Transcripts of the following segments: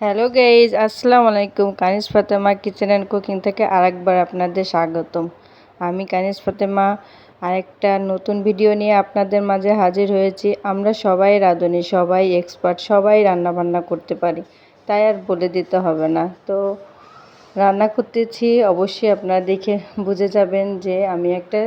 Hello guys আসসালামু আলাইকুম Kanis Fatema kitchen and cooking থেকে আরেকবার আপনাদের স্বাগতম। আমি কানিস ফাতেমা, আরেকটা নতুন ভিডিও নিয়ে আপনাদের মাঝে হাজির হয়েছি। আমরা সবাই রাঁধুনি, সবাই এক্সপার্ট সবাই রান্না বান্না করতে পারি। তাই আর বলে দিতে হবে না। তো রান্না করতেছি, অবশ্যই আপনারা দেখে বুঝে যাবেন যে আমি একটা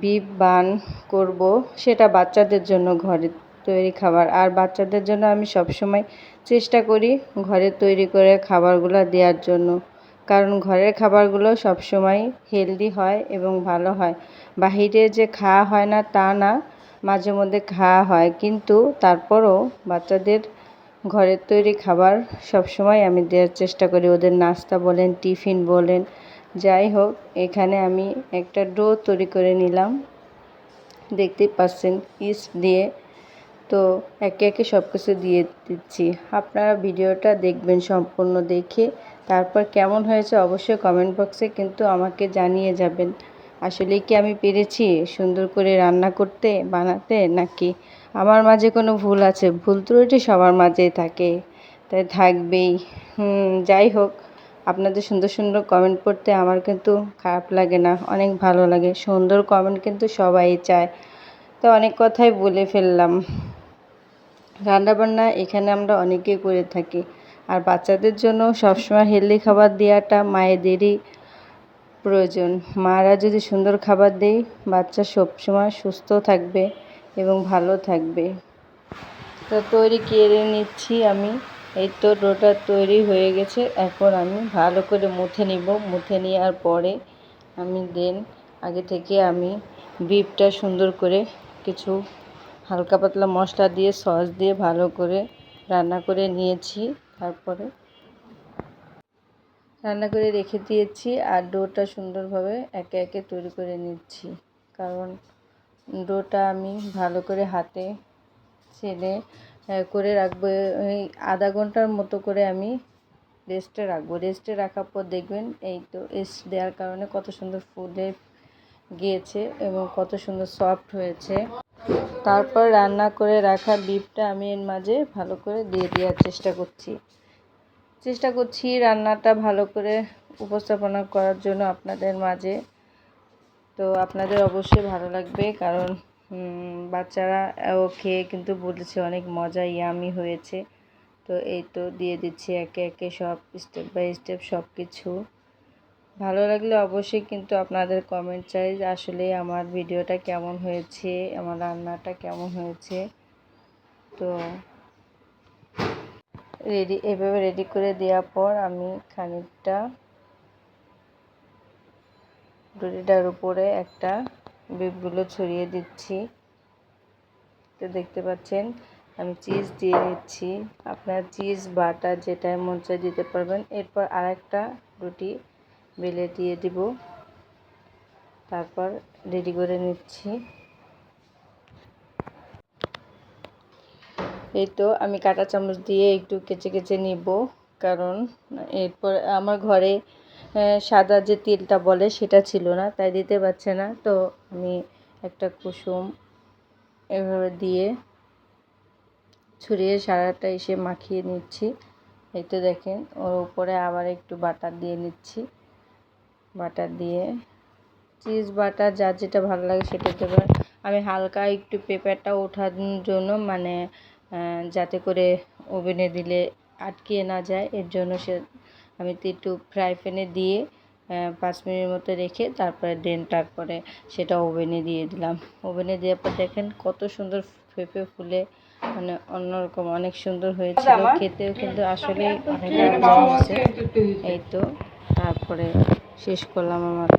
বিপ বান করব। সেটা বাচ্চাদের জন্য ঘরে তৈরি খাবার। আর বাচ্চাদের জন্য আমি সবসময় চেষ্টা করি ঘরে তৈরি করে খাবারগুলো দেওয়ার জন্য। কারণ ঘরের খাবারগুলো সবসময় হেলদি হয় এবং ভালো হয়। বাহিরে যে খাওয়া হয় না তা না, মাঝে মধ্যে খাওয়া হয়। কিন্তু তারপরও বাচ্চাদের ঘরের তৈরি খাবার সবসময় আমি দেওয়ার চেষ্টা করি। ওদের নাস্তা বলেন, টিফিন বলেন, যাই হোক, এখানে আমি একটা ডো তৈরি করে নিলাম। দেখতেই পাচ্ছেন, ইস্ট দিয়ে তো একে একে সব কিছু দিয়ে দিচ্ছি। আপনারা ভিডিওটা দেখবেন সম্পূর্ণ দেখে, তারপর কেমন হয়েছে অবশ্যই কমেন্ট বক্সে কিন্তু আমাকে জানিয়ে যাবেন। আসলে কি আমি পেরেছি সুন্দর করে রান্না করতে, বানাতে, নাকি আমার মাঝে কোনো ভুল আছে? ভুল ত্রুটি সবার মাঝেই থাকে, তাই থাকবেই। যাই হোক, আপনাদের সুন্দর সুন্দর কমেন্ট পড়তে আমার কিন্তু খারাপ লাগে না, অনেক ভালো লাগে। সুন্দর কমেন্ট কিন্তু সবাই চায়। তো অনেক কথাই বলে ফেললাম। রান্নাবান্না এখানে আমরা অনেকেই করে থাকি। আর বাচ্চাদের জন্য সবসময় হেলদি খাবার দেওয়াটা মায়েদেরই প্রয়োজন। মারা যদি সুন্দর খাবার দেয়, বাচ্চা সবসময় সুস্থ থাকবে এবং ভালো থাকবে। তো তৈরি কেড়ে নিচ্ছি আমি। এই তো ডোটা তৈরি হয়ে গেছে। এখন আমি ভালো করে মুথে নিব। মুথে নেওয়ার পরে আমি দেন আগে থেকে আমি বিপটা সুন্দর করে কিছু হালকা পাতলা মশলা দিয়ে, সস দিয়ে ভালো করে রান্না করে নিয়েছি। তারপরে রান্না করে রেখে দিয়েছি আর ডোটা সুন্দরভাবে একে একে তৈরি করে নিচ্ছি। কারণ ডোটা আমি ভালো করে হাতে ছেলে করে রাখব। এই আধা ঘণ্টার মতো করে আমি রেস্টে রাখব। রেস্টে রাখার পর দেখবেন এই তো রেস্ট দেওয়ার কারণে কত সুন্দর ফুলে গিয়েছে এবং কত সুন্দর সফট হয়েছে। তারপর রান্না করে রাখা বিফটা আমি এর মাঝে ভালো করে দিয়ে দেওয়ার চেষ্টা করছি। চেষ্টা করছি রান্নাটা ভালো করে উপস্থাপনা করার জন্য আপনাদের মাঝে। তো আপনাদের অবশ্যই ভালো লাগবে কারণ বাচ্চারা ও খেয়ে কিন্তু বলেছে অনেক মজা, ইয়ামি হয়েছে। তো এই তো দিয়ে দিচ্ছি একে একে সব স্টেপ বাই স্টেপ সব কিছু ভালো লাগলে অবশ্যই কিন্তু আপনাদের কমেন্ট চাই আসলে আমার ভিডিওটা কেমন হয়েছে, আমার রান্নাটা কেমন হয়েছে। তো রেডি এভাবে রেডি করে দেওয়ার পর আমি খানিকটা রুটিটার উপরে একটা বিপগুলো ছড়িয়ে দিচ্ছি। তো দেখতে পাচ্ছেন, আমি চিজ দিয়ে নিচ্ছি আপনার চিজ বাটার যেটা মন চায় দিতে পারবেন। এরপর আরেকটা রুটি বেলে দিয়ে দিব। তারপর রেডি করে নিচ্ছি। এই তো আমি কাঁটা চামচ দিয়ে একটু কেচে কেচে নিব, কারণ এরপর আমার ঘরে সাদা যে তেলটা বলে সেটা ছিল না, তাই দিতে পারছে না। তো আমি একটা কুসুম এভাবে দিয়ে ছড়িয়ে সারাটা এসে মাখিয়ে নিচ্ছি। এই তো দেখেন, ওর উপরে আবার একটু বাটার দিয়ে নিচ্ছি। বাটার দিয়ে। চিজ বাটার যার যেটা ভালো লাগে সেটা দেবে আমি হালকা একটু পেপারটা ওঠার জন্য মানে যাতে করে ওভেনে দিলে আটকে না যায়। এর জন্য সে আমি তো একটু ফ্রাই প্যানে দিয়ে পাঁচ মিনিট মতো রেখে তারপরে দেন তারপরে সেটা ওভেনে দিয়ে দিলাম। ওভেনে দেওয়ার পর দেখেন কত সুন্দর ফেঁপে ফুলে মানে অন্যরকম অনেক সুন্দর হয়েছিল। খেতেও কিন্তু আসলেই অনেক এই তো তারপরে শেষ করলাম আমার।